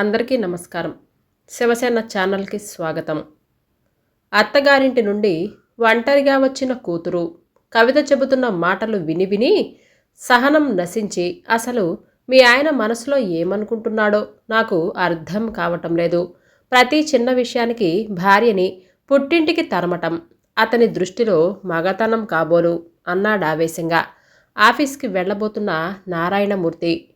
అందరికీ నమస్కారం. శివసేన ఛానల్కి స్వాగతం. అత్తగారింటి నుండి ఒంటరిగా వచ్చిన కూతురు కవిత చెబుతున్న మాటలు విని విని సహనం నశించి అసలు మీ ఆయన మనసులో ఏమనుకుంటున్నాడో నాకు అర్థం కావటం లేదు. ప్రతి చిన్న విషయానికి భార్యని పుట్టింటికి తరమటం అతని దృష్టిలో మగతనం కాబోలు అన్నాడు ఆవేశంగా. ఆఫీస్కి వెళ్ళబోతున్న నారాయణమూర్తి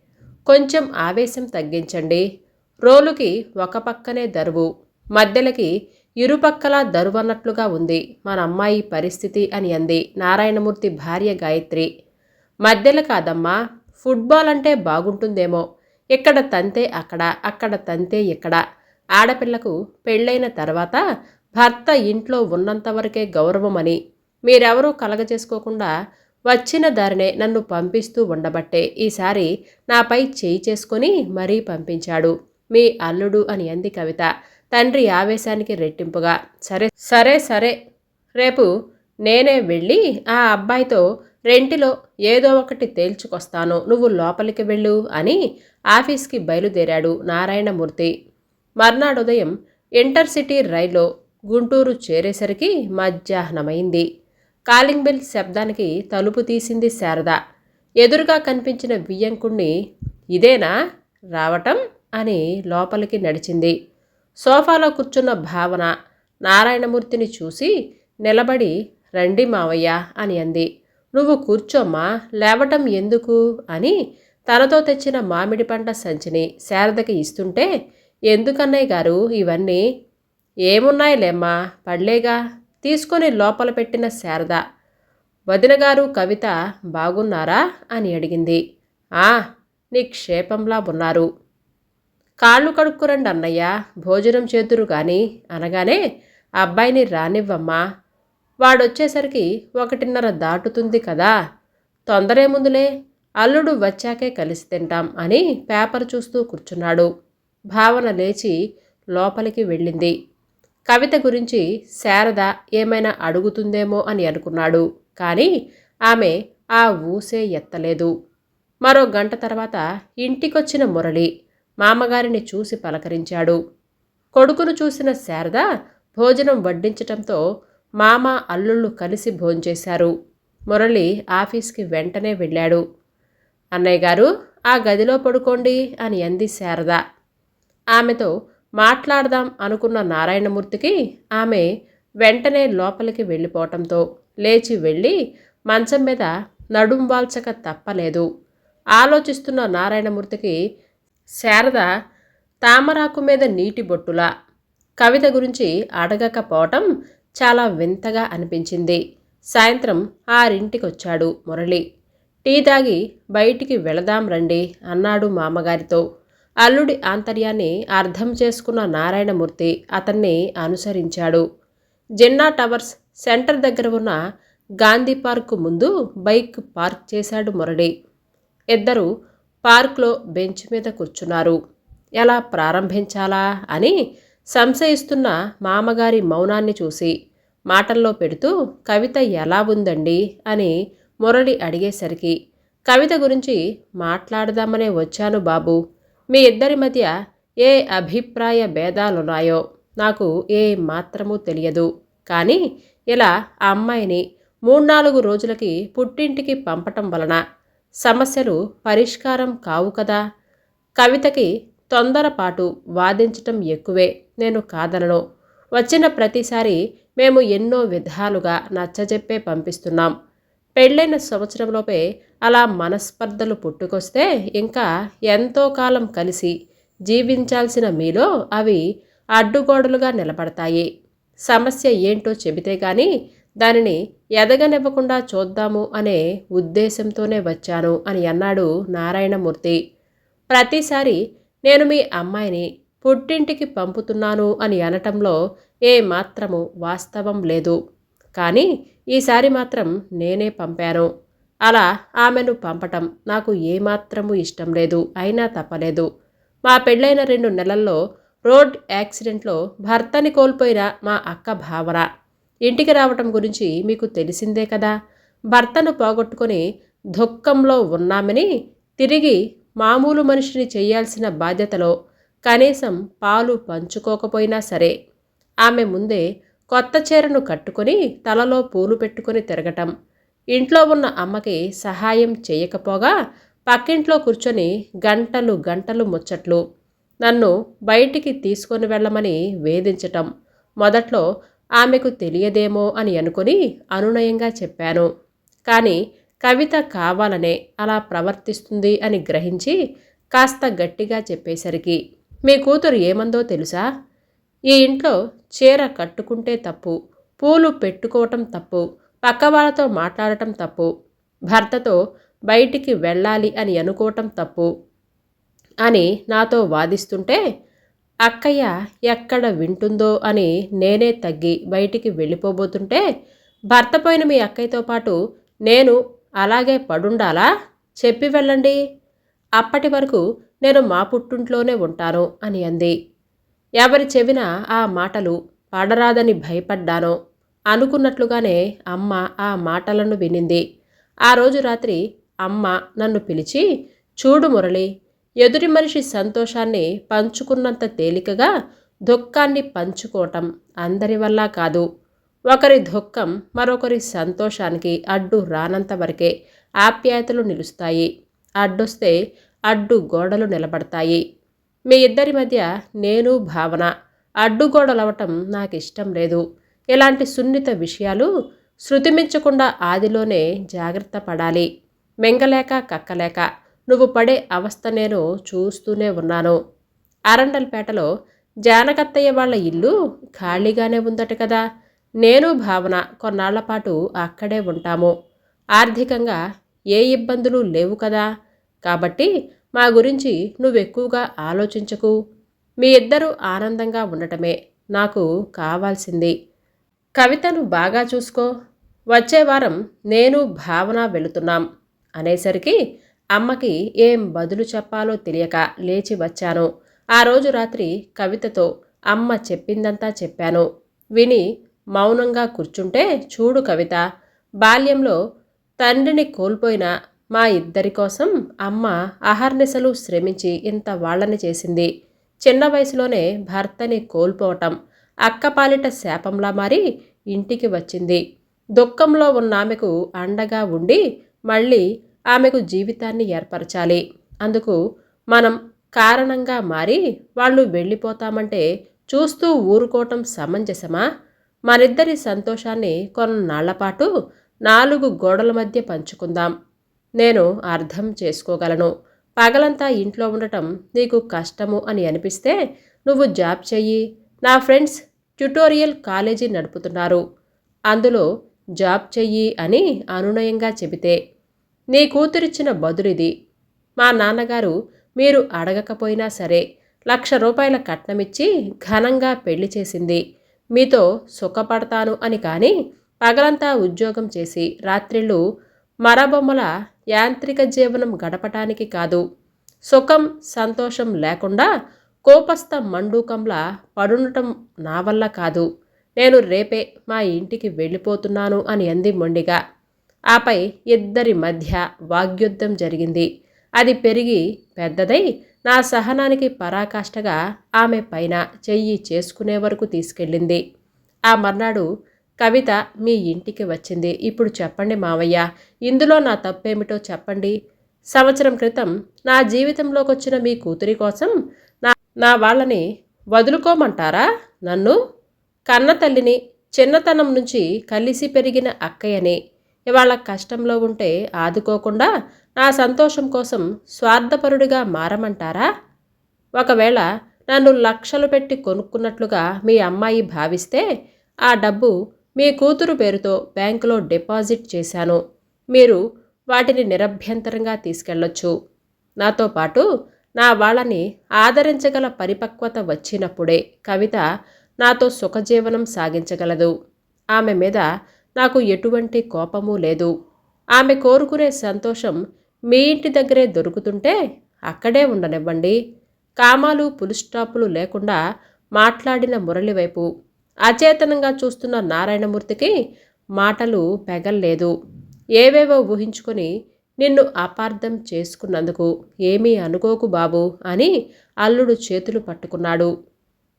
కొంచెం ఆవేశం తగ్గించండి రోలుకి ఒక పక్కనే దరువు మధ్యలకి ఇరుపక్కలా దరువన్నట్లుగా ఉంది మన అమ్మాయి పరిస్థితి అని అంది నారాయణమూర్తి భార్య గాయత్రి. మధ్యలో కాదమ్మా ఫుట్బాల్ అంటే బాగుంటుందేమో ఇక్కడ తంతే అక్కడ అక్కడ తంతే ఇక్కడ. ఆడపిల్లకు పెళ్ళైన తర్వాత భర్త ఇంట్లో ఉన్నంతవరకే గౌరవమని మీరెవరూ కలగజేసుకోకుండా వచ్చిన దారినే నన్ను పంపిస్తూ ఉండబట్టే ఈసారి నాపై చేయి చేసుకొని మరీ పంపించాడు. మీ అల్లుడు అని అంది కవిత. తండ్రి ఆవేశానికి రెట్టింపుగా సరే సరే సరే రేపు నేనే వెళ్ళి ఆ అబ్బాయితో రెంటిలో ఏదో ఒకటి తేల్చుకొస్తాను. నువ్వు లోపలికి వెళ్ళు అని ఆఫీస్కి బయలుదేరాడు నారాయణమూర్తి. మర్నాడు ఉదయం ఇంటర్సిటీ రైల్లో గుంటూరు చేరేసరికి మధ్యాహ్నమైంది. కాలింగ్ బెల్ శబ్దానికి తలుపు తీసింది శారద. ఎదురుగా కనిపించిన వియ్యంకుణ్ణి ఇదేనా? రావటం? అని లోపలికి నడిచింది. సోఫాలో కూర్చున్న భావన నారాయణమూర్తిని చూసి నిలబడి రండి మావయ్య అని అంది. నువ్వు కూర్చోమ్మా లేవటం ఎందుకు? అని తనతో తెచ్చిన మామిడి పంట సంచిని శారదకి ఇస్తుంటే ఎందుకన్నయ్య గారు ఇవన్నీ ఏమున్నాయిలేమ్మా పడలేగా? తీసుకొని లోపల పెట్టిన శారద. వదినగారు కవిత బాగున్నారా? అని అడిగింది. ఆ నిక్షేపంలా ఉన్నారు. కాళ్ళు కడుక్కురండి అన్నయ్య. భోజనం చేతురు కానీ అనగానే అబ్బాయిని రానివ్వమ్మా. వాడొచ్చేసరికి ఒకటిన్నర దాటుతుంది కదా. తొందరేముందులే అల్లుడు వచ్చాకే కలిసి తింటాం అని పేపర్ చూస్తూ కూర్చున్నాడు. భావన లేచి లోపలికి వెళ్ళింది. కవిత గురించి శారద ఏమైనా అడుగుతుందేమో అని అనుకున్నాడు. కానీ ఆమె ఆ ఊసే ఎత్తలేదు. మరో గంట తర్వాత ఇంటికొచ్చిన మురళి మామగారిని చూసి పలకరించాడు. కొడుకును చూసిన శారద భోజనం వడ్డించటంతో మామ అల్లుళ్ళు కలిసి భోంచేశారు. మురళి ఆఫీస్కి వెంటనే వెళ్ళాడు. అన్నయ్య గారు ఆ గదిలో పడుకోండి అని అంది శారద. ఆమెతో మాట్లాడదాం అనుకున్న నారాయణమూర్తికి ఆమె వెంటనే లోపలికి వెళ్ళిపోవటంతో లేచి వెళ్ళి మంచం మీద నడుం వాల్చక తప్పలేదు. ఆలోచిస్తున్న నారాయణమూర్తికి శారద తామరాకు మీద నీటి బొట్టులా కవిత గురించి అడగకపోవటం చాలా వింతగా అనిపించింది. సాయంత్రం ఆరింటికి వచ్చాడు మురళి. టీ తాగి బయటికి వెళదాం రండి అన్నాడు మామగారితో. అల్లుడి ఆంతర్యాన్ని అర్థం చేసుకున్న నారాయణమూర్తి అతన్ని అనుసరించాడు. జిన్నా టవర్స్ సెంటర్ దగ్గర ఉన్న గాంధీ పార్కు ముందు బైక్ పార్క్ చేశాడు మురళి. ఇద్దరు పార్క్లో బెంచ్ మీద కూర్చున్నారు. ఎలా ప్రారంభించాలా అని సంశయిస్తున్న మామగారి మౌనాన్ని చూసి మాటల్లో పెడుతూ కవిత ఎలా ఉందండి? అని మురళి అడిగేసరికి కవిత గురించి మాట్లాడదామనే వచ్చాను బాబు. మీ ఇద్దరి మధ్య ఏ అభిప్రాయ భేదాలున్నాయో నాకు ఏ మాత్రమూ తెలియదు. కానీ ఇలా ఆ అమ్మాయిని మూడు నాలుగు రోజులకి పుట్టింటికి పంపటం వలన సమస్యలు పరిష్కారం కావు కదా. కవితకి తొందరపాటు వాదించటం ఎక్కువే నేను కాదనను. వచ్చిన ప్రతిసారి మేము ఎన్నో విధాలుగా నచ్చజెప్పే పంపిస్తున్నాం. పెళ్ళైన సంవత్సరంలోపే అలా మనస్పర్ధలు పుట్టుకొస్తే ఇంకా ఎంతో కాలం కలిసి జీవించాల్సిన మీలో అవి అడ్డుగోడలుగా నిలబడతాయి. సమస్య ఏంటో చెబితే కానీ దానిని ఎదగనివ్వకుండా చూద్దాము అనే ఉద్దేశంతోనే వచ్చాను అని అన్నాడు నారాయణమూర్తి. ప్రతిసారి నేను మీ అమ్మాయిని పుట్టింటికి పంపుతున్నాను అని అనటంలో ఏమాత్రము వాస్తవం లేదు. కానీ ఈసారి మాత్రం నేనే పంపాను. అలా ఆమెను పంపటం నాకు ఏమాత్రము ఇష్టం లేదు అయినా తప్పలేదు. మా పెళ్ళైన రెండు నెలల్లో రోడ్ యాక్సిడెంట్లో భర్తని కోల్పోయిన మా అక్క భావన. ఇంటికి రావటం గురించి మీకు తెలిసిందే కదా. భర్తను పోగొట్టుకొని దుఃఖంలో ఉన్నామని తిరిగి మామూలు మనిషిని చేయాల్సిన బాధ్యతలో కనీసం పాలు పంచుకోకపోయినా సరే ఆమె ముందే కొత్త చీరను కట్టుకొని తలలో పూలు పెట్టుకొని తిరగటం ఇంట్లో ఉన్న అమ్మకి సహాయం చేయకపోగా పక్కింట్లో కూర్చొని గంటలు గంటలు ముచ్చట్లు నన్ను బయటికి తీసుకొని వెళ్ళమని వేధించటం మొదట్లో ఆమెకు తెలియదేమో అని అనుకుని అనునయంగా చెప్పాను. కానీ కవిత కావాలనే అలా ప్రవర్తిస్తుంది అని గ్రహించి కాస్త గట్టిగా చెప్పేసరికి మీ కూతురు ఏమందో తెలుసా? ఈ ఇంట్లో చీర కట్టుకుంటే తప్పు పూలు పెట్టుకోవటం తప్పు పక్క వాళ్ళతో మాట్లాడటం తప్పు భర్తతో బయటికి వెళ్ళాలి అని అనుకోవటం తప్పు అని నాతో వాదిస్తుంటే అక్కయ్య ఎక్కడ వింటుందో అని నేనే తగ్గి బయటికి వెళ్ళిపోబోతుంటే భర్త పోయిన మీ అక్కయ్యతో పాటు నేను అలాగే పడుండాలా? చెప్పి వెళ్ళండి. అప్పటి వరకు నేను మా పుట్టింట్లోనే ఉంటాను అని అంది. ఎవరి చెవిన ఆ మాటలు పడరాదని భయపడ్డాను అనుకున్నట్లుగానే అమ్మ ఆ మాటలను వినింది. ఆ రోజు రాత్రి అమ్మ నన్ను పిలిచి చూడు మురళి ఎదుటి మనిషి సంతోషాన్ని పంచుకున్నంత తేలికగా దుఃఖాన్ని పంచుకోవటం అందరి వల్ల కాదు. ఒకరి దుఃఖం మరొకరి సంతోషానికి అడ్డు రానంత వరకే ఆప్యాయతలు నిలుస్తాయి. అడ్డొస్తే అడ్డు గోడలు నిలబడతాయి. మీ ఇద్దరి మధ్య నేను భావన అడ్డుగోడలవటం నాకు ఇష్టం లేదు. ఇలాంటి సున్నిత విషయాలు శృతిమించకుండా ఆదిలోనే జాగ్రత్త పడాలి. మెంగలేక కక్కలేక నువ్వు పడే అవస్థ నేను చూస్తూనే ఉన్నాను. అరండల్పేటలో జానకత్తయ్య వాళ్ళ ఇల్లు ఖాళీగానే ఉందట కదా. నేను భావన కొన్నాళ్ళ పాటు అక్కడే ఉంటాము. ఆర్థికంగా ఏ ఇబ్బందులు లేవు కదా. కాబట్టి మా గురించి నువ్వెక్కువగా ఆలోచించకు. మీ ఇద్దరూ ఆనందంగా ఉండటమే నాకు కావాల్సింది. కవితను బాగా చూసుకో. వచ్చే వారం నేను భావన వెళుతున్నాం అనేసరికి అమ్మకి ఏం బదులు చెప్పాలో తెలియక లేచి వచ్చాను. ఆ రోజు రాత్రి కవితతో అమ్మ చెప్పిందంతా చెప్పాను. విని మౌనంగా కూర్చుంటే చూడు కవిత బాల్యంలో తండ్రిని కోల్పోయిన మా ఇద్దరి కోసం అమ్మ అహర్నిశలు శ్రమించి ఇంత వాళ్ళని చేసింది. చిన్న వయసులోనే భర్తని కోల్పోవటం అక్కపాలిట శాపంలా మారి ఇంటికి వచ్చింది. దుఃఖంలో ఉన్న ఆమెకు అండగా ఉండి మళ్ళీ ఆమెకు జీవితాన్ని ఏర్పరచాలి. అందుకు మనం కారణంగా మారి వాళ్ళు వెళ్ళిపోతామంటే చూస్తూ ఊరుకోవటం సమంజసమా? మనిద్దరి సంతోషాన్ని కొన్నాళ్ళపాటు నాలుగు గోడల మధ్య పంచుకుందాం. నేను అర్థం చేసుకోగలను. పగలంతా ఇంట్లో ఉండటం నీకు కష్టము అని అనిపిస్తే నువ్వు జాబ్ చెయ్యి. నా ఫ్రెండ్స్ ట్యుటోరియల్ కాలేజీ నడుపుతున్నారు. అందులో జాబ్ చెయ్యి అని అనునయంగా చెబితే నీ కూతురిచ్చిన బదులిది. మా నాన్నగారు మీరు అడగకపోయినా సరే లక్ష రూపాయల కట్నమిచ్చి ఘనంగా పెళ్ళి చేసింది. మీతో సుఖపడతాను అని కానీ పగలంతా ఉద్యోగం చేసి రాత్రిళ్ళు మరబొమ్మల యాంత్రిక జీవనం గడపటానికి కాదు. సుఖం సంతోషం లేకుండా కోపస్థ మండూకంలా పడుండటం నా వల్ల కాదు. నేను రేపే మా ఇంటికి వెళ్ళిపోతున్నాను అని అంది మొండిగా. ఆపై ఇద్దరి మధ్య వాగ్యుద్ధం జరిగింది. అది పెరిగి పెద్దదై నా సహనానికి పరాకాష్ఠగా ఆమె పైన చెయ్యి చేసుకునే వరకు తీసుకెళ్ళింది. ఆ మర్నాడు కవిత మీ ఇంటికి వచ్చింది. ఇప్పుడు చెప్పండి మావయ్య ఇందులో నా తప్పేమిటో చెప్పండి. సంవత్సరం క్రితం నా జీవితంలోకి వచ్చిన మీ కూతురి కోసం నా నా వాళ్ళని వదులుకోమంటారా నన్ను? కన్న తల్లిని చిన్నతనం నుంచి కలిసి పెరిగిన అక్కయ్యని ఇవాళ కష్టంలో ఉంటే ఆదుకోకుండా నా సంతోషం కోసం స్వార్థపరుడిగా మారమంటారా? ఒకవేళ నన్ను లక్షలు పెట్టి కొనుక్కున్నట్లుగా మీ అమ్మాయి భావిస్తే ఆ డబ్బు మీ కూతురు పేరుతో బ్యాంకులో డిపాజిట్ చేశాను. మీరు వాటిని నిరభ్యంతరంగా తీసుకెళ్ళొచ్చు. నాతో పాటు నా వాళ్ళని ఆదరించగల పరిపక్వత వచ్చినప్పుడే కవిత నాతో సుఖజీవనం సాగించగలదు. ఆమె మీద నాకు ఎటువంటి కోపము లేదు. ఆమె కోరుకునే సంతోషం మీ ఇంటి దగ్గరే దొరుకుతుంటే అక్కడే ఉండనివ్వండి. కామాలు పులుస్టాపులు లేకుండా మాట్లాడిన మురళి వైపు అచేతనంగా చూస్తున్న నారాయణమూర్తికి మాటలు పెగల్లేదు. ఏవేవో ఊహించుకొని నిన్ను అపార్థం చేసుకున్నందుకు ఏమీ అనుకోకు బాబు అని అల్లుడు చేతులు పట్టుకున్నాడు.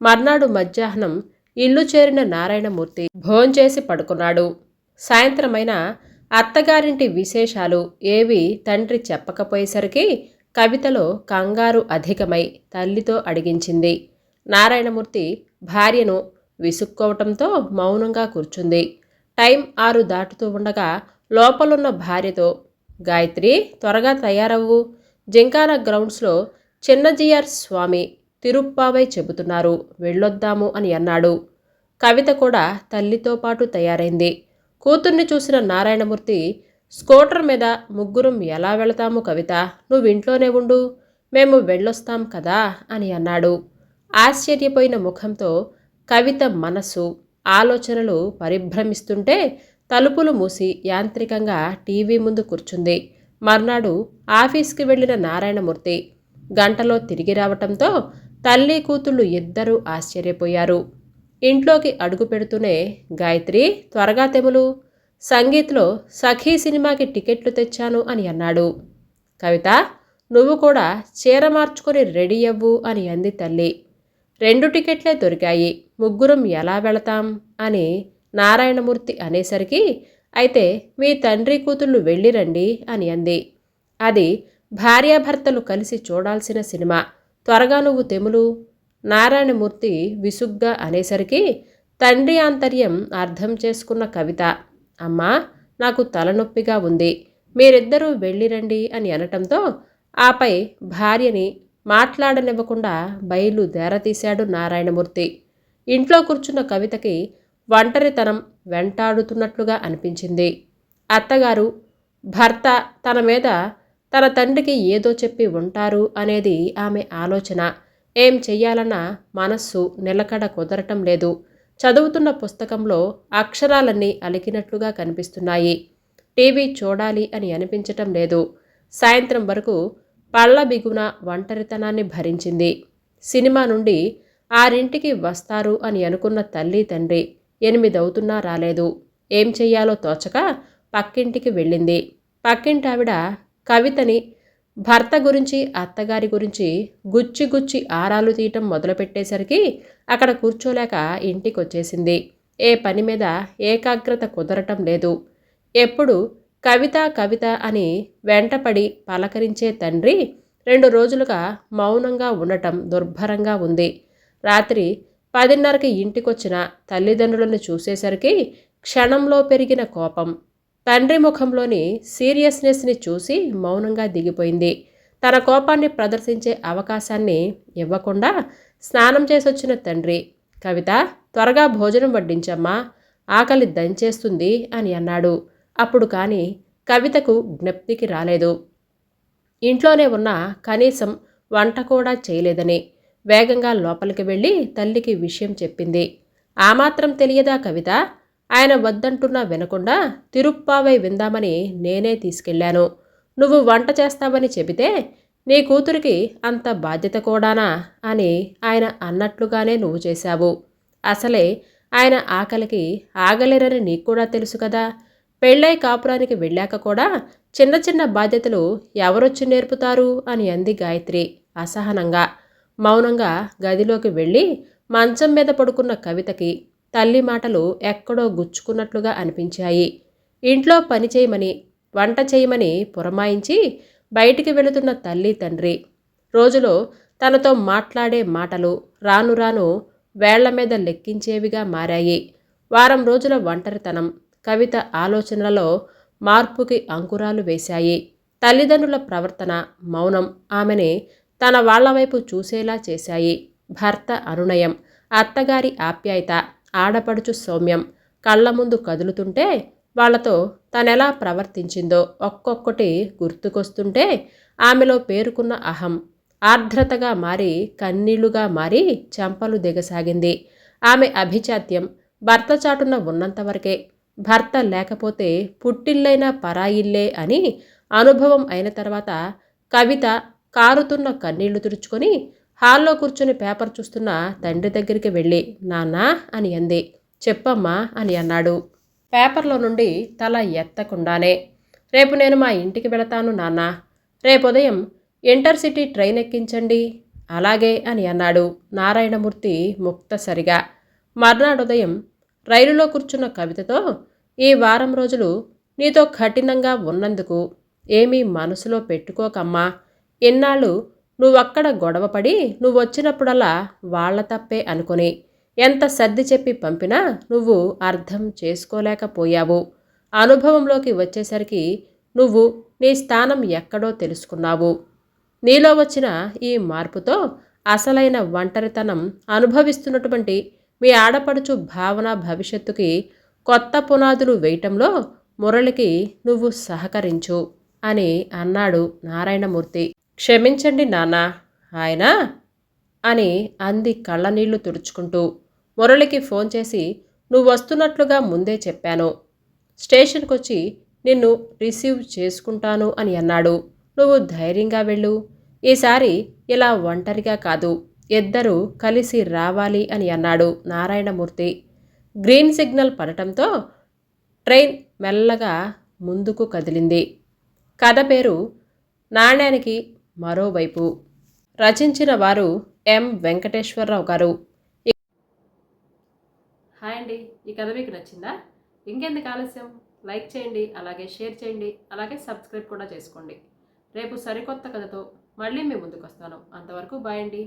మర్నాడు మధ్యాహ్నం ఇల్లు చేరిన నారాయణమూర్తి భోంచేసి పడుకున్నాడు. సాయంత్రమైన అత్తగారింటి విశేషాలు ఏవి తండ్రి చెప్పకపోయేసరికి కవితలో కంగారు అధికమై తల్లితో అడిగించింది. నారాయణమూర్తి భార్యను విసుక్కోవటంతో మౌనంగా కూర్చుంది. టైం ఆరు దాటుతూ ఉండగా లోపలున్న భార్యతో గాయత్రి త్వరగా తయారవ్వు. జింకాన గ్రౌండ్స్లో చిన్నజిఆర్ స్వామి తిరుప్పావై చెబుతున్నారు. వెళ్ళొద్దాము అని అన్నాడు. కవిత కూడా తల్లితో పాటు తయారైంది. కూతుర్ని చూసిన నారాయణమూర్తి స్కూటర్ మీద ముగ్గురం ఎలా వెళతాము కవిత? నువ్వు ఇంట్లోనే ఉండు. మేము వెళ్ళొస్తాం కదా అని అన్నాడు. ఆశ్చర్యపోయిన ముఖంతో కవిత మనస్సు ఆలోచనలు పరిభ్రమిస్తుంటే తలుపులు మూసి యాంత్రికంగా టీవీ ముందు కూర్చుంది. మర్నాడు ఆఫీస్కి వెళ్ళిన నారాయణమూర్తి గంటలో తిరిగి రావటంతో తల్లి కూతుళ్ళు ఇద్దరూ ఆశ్చర్యపోయారు. ఇంట్లోకి అడుగు పెడుతూనే గాయత్రి త్వరగా తెములు. సంగీత్లో సఖీ సినిమాకి టికెట్లు తెచ్చాను అని అన్నాడు. కవిత నువ్వు కూడా చీర మార్చుకొని రెడీ అవ్వు అని అంది తల్లి. రెండు టికెట్లే దొరికాయి. ముగ్గురం ఎలా వెళతాం? అని నారాయణమూర్తి అనేసరికి అయితే మీ తండ్రి కూతుళ్ళు వెళ్ళిరండి అని అంది. అది భార్యాభర్తలు కలిసి చూడాల్సిన సినిమా. త్వరగా నువ్వు తెములు. నారాయణమూర్తి విసుగ్గా అనేసరికి తండ్రి ఆంతర్యం అర్థం చేసుకున్న కవిత. అమ్మా నాకు తలనొప్పిగా ఉంది. మీరిద్దరూ వెళ్ళిరండి అని అనటంతో ఆపై భార్యని మాట్లాడనివ్వకుండా బయలుదేరతీశాడు నారాయణమూర్తి. ఇంట్లో కూర్చున్న కవితకి ఒంటరితనం వెంటాడుతున్నట్లుగా అనిపించింది. అత్తగారు భర్త తన మీద తన తండ్రికి ఏదో చెప్పి ఉంటారు అనేది ఆమె ఆలోచన. ఏం చెయ్యాలన్న మనస్సు నిలకడ కుదరటం లేదు. చదువుతున్న పుస్తకంలో అక్షరాలన్నీ అలికినట్లుగా కనిపిస్తున్నాయి. టీవీ చూడాలి అని అనిపించటం లేదు. సాయంత్రం వరకు పళ్ళ బిగున ఒంటరితనాన్ని భరించింది. సినిమా నుండి ఆరింటికి వస్తారు అని అనుకున్న తల్లి తండ్రి ఎనిమిదవుతున్నా రాలేదు. ఏం చెయ్యాలో తోచక పక్కింటికి వెళ్ళింది. పక్కింటావిడ కవితని భర్త గురించి అత్తగారి గురించి గుచ్చి గుచ్చి ఆరాలు తీయటం మొదలుపెట్టేసరికి అక్కడ కూర్చోలేక ఇంటికి వచ్చేసింది ఏ పని మీద ఏకాగ్రత కుదరటం లేదు. ఎప్పుడు కవిత కవిత అని వెంటపడి పలకరించే తండ్రి రెండు రోజులుగా మౌనంగా ఉండటం దుర్భరంగా ఉంది. రాత్రి పదిన్నరకి ఇంటికొచ్చిన తల్లిదండ్రులను చూసేసరికి క్షణంలో పెరిగిన కోపం. తండ్రి ముఖంలోని సీరియస్నెస్ని చూసి మౌనంగా దిగిపోయింది. తన కోపాన్ని ప్రదర్శించే అవకాశాన్ని ఇవ్వకుండా స్నానం చేసొచ్చిన తండ్రి కవిత త్వరగా భోజనం వడ్డించమ్మా ఆకలి దంచేస్తుంది అని అన్నాడు. అప్పుడు కానీ కవితకు జ్ఞప్తికి రాలేదు. ఇంట్లోనే ఉన్న కనీసం వంట కూడా చేయలేదని వేగంగా లోపలికి వెళ్ళి తల్లికి విషయం చెప్పింది. ఆ మాత్రం తెలియదా కవిత? ఆయన వద్దంటున్నా వినకుండా తిరుప్పావై విందామని నేనే తీసుకెళ్ళాను నువ్వు వంట చేస్తావని చెబితే నీ కూతురికి అంత బాధ్యత కూడానా అని ఆయన అన్నట్లుగానే నువ్వు చేశావు. అసలే ఆయన ఆకలికి ఆగలేరని నీకు కూడా తెలుసు కదా. పెళ్ళై కాపురానికి వెళ్ళాక కూడా చిన్న చిన్న బాధ్యతలు ఎవరొచ్చి నేర్పుతారు అని అంది గాయత్రి అసహనంగా. మౌనంగా గదిలోకి వెళ్ళి మంచం మీద పడుకున్న కవితకి తల్లి మాటలు ఎక్కడో గుచ్చుకున్నట్లుగా అనిపించాయి. ఇంట్లో పని చేయమని వంట చేయమని పురమాయించి బయటికి వెళుతున్న తల్లి తండ్రి. రోజులో తనతో మాట్లాడే మాటలు రాను రాను వేళ్ళ మీద లెక్కించేవిగా మారాయి. వారం రోజుల ఒంటరితనం కవిత ఆలోచనలలో మార్పుకి అంకురాలు వేశాయి. తల్లిదండ్రుల ప్రవర్తన మౌనం ఆమెని తన వాళ్ళ వైపు చూసేలా చేశాయి. భర్త అనునయం అత్తగారి ఆప్యాయత ఆడపడుచు సౌమ్యం కళ్ళ ముందు కదులుతుంటే వాళ్ళతో తనెలా ప్రవర్తించిందో ఒక్కొక్కటి గుర్తుకొస్తుంటే ఆమెలో పేరుకున్న అహం ఆర్ద్రతగా మారి కన్నీళ్ళుగా మారి చెంపలు దిగసాగింది. ఆమె అభిజాత్యం భర్త చాటున ఉన్నంతవరకే భర్త లేకపోతే పుట్టిల్లైనా పరాయిల్లే అని అనుభవం అయిన తర్వాత కవిత కారుతున్న కన్నీళ్ళు తుడుచుకొని హాల్లో కూర్చుని పేపర్ చూస్తున్న తండ్రి దగ్గరికి వెళ్ళి నాన్నా అని అంది. చెప్పమ్మా అని అన్నాడు. పేపర్లో నుండి తల ఎత్తకుండానే రేపు నేను మా ఇంటికి వెళతాను నాన్న. రేపు ఉదయం ఇంటర్సిటీ ట్రైన్ ఎక్కించండి. అలాగే అని అన్నాడు నారాయణమూర్తి ముక్తసరిగా. మర్నాడు ఉదయం రైలులో కూర్చున్న కవితతో ఈ వారం రోజులు నీతో కఠినంగా ఉన్నందుకు ఏమీ మనసులో పెట్టుకోకమ్మా. ఇన్నాళ్ళు నువ్వక్కడ గొడవపడి నువ్వు వచ్చినప్పుడల్లా వాళ్ళ తప్పే అనుకుని ఎంత సర్ది చెప్పి పంపినా నువ్వు అర్థం చేసుకోలేకపోయావు. అనుభవంలోకి వచ్చేసరికి నువ్వు నీ స్థానం ఎక్కడో తెలుసుకున్నావు. నీలో వచ్చిన ఈ మార్పుతో అసలైన ఒంటరితనం అనుభవిస్తున్నటువంటి మీ ఆడపడుచు భావన భవిష్యత్తుకి కొత్త పునాదులు వేయటంలో మురళికి నువ్వు సహకరించు అని అన్నాడు నారాయణమూర్తి. క్షమించండి నాన్న ఆయన? అని అంది కళ్ళనీళ్ళు తుడుచుకుంటూ. మురళికి ఫోన్ చేసి నువ్వు వస్తున్నట్లుగా ముందే చెప్పాను. స్టేషన్కి వచ్చి నిన్ను రిసీవ్ చేసుకుంటాను అని అన్నాడు. నువ్వు ధైర్యంగా వెళ్ళు. ఈసారి ఇలా ఒంటరిగా కాదు. ఇద్దరూ కలిసి రావాలి అని అన్నాడు నారాయణమూర్తి. గ్రీన్ సిగ్నల్ పడటంతో ట్రైన్ మెల్లగా ముందుకు కదిలింది. కథ పేరు నాణ్యానికి మరోవైపు రచించిన వారు ఎం వెంకటేశ్వరరావు గారు. హాయ్ అండి ఈ కథ మీకు నచ్చిందా? ఇంకెందుకు ఆలస్యం? లైక్ చేయండి అలాగే షేర్ చేయండి అలాగే సబ్స్క్రైబ్ కూడా చేసుకోండి. రేపు సరికొత్త కథతో మళ్ళీ మీ ముందుకు వస్తాను. అంతవరకు బాయ్ అండి.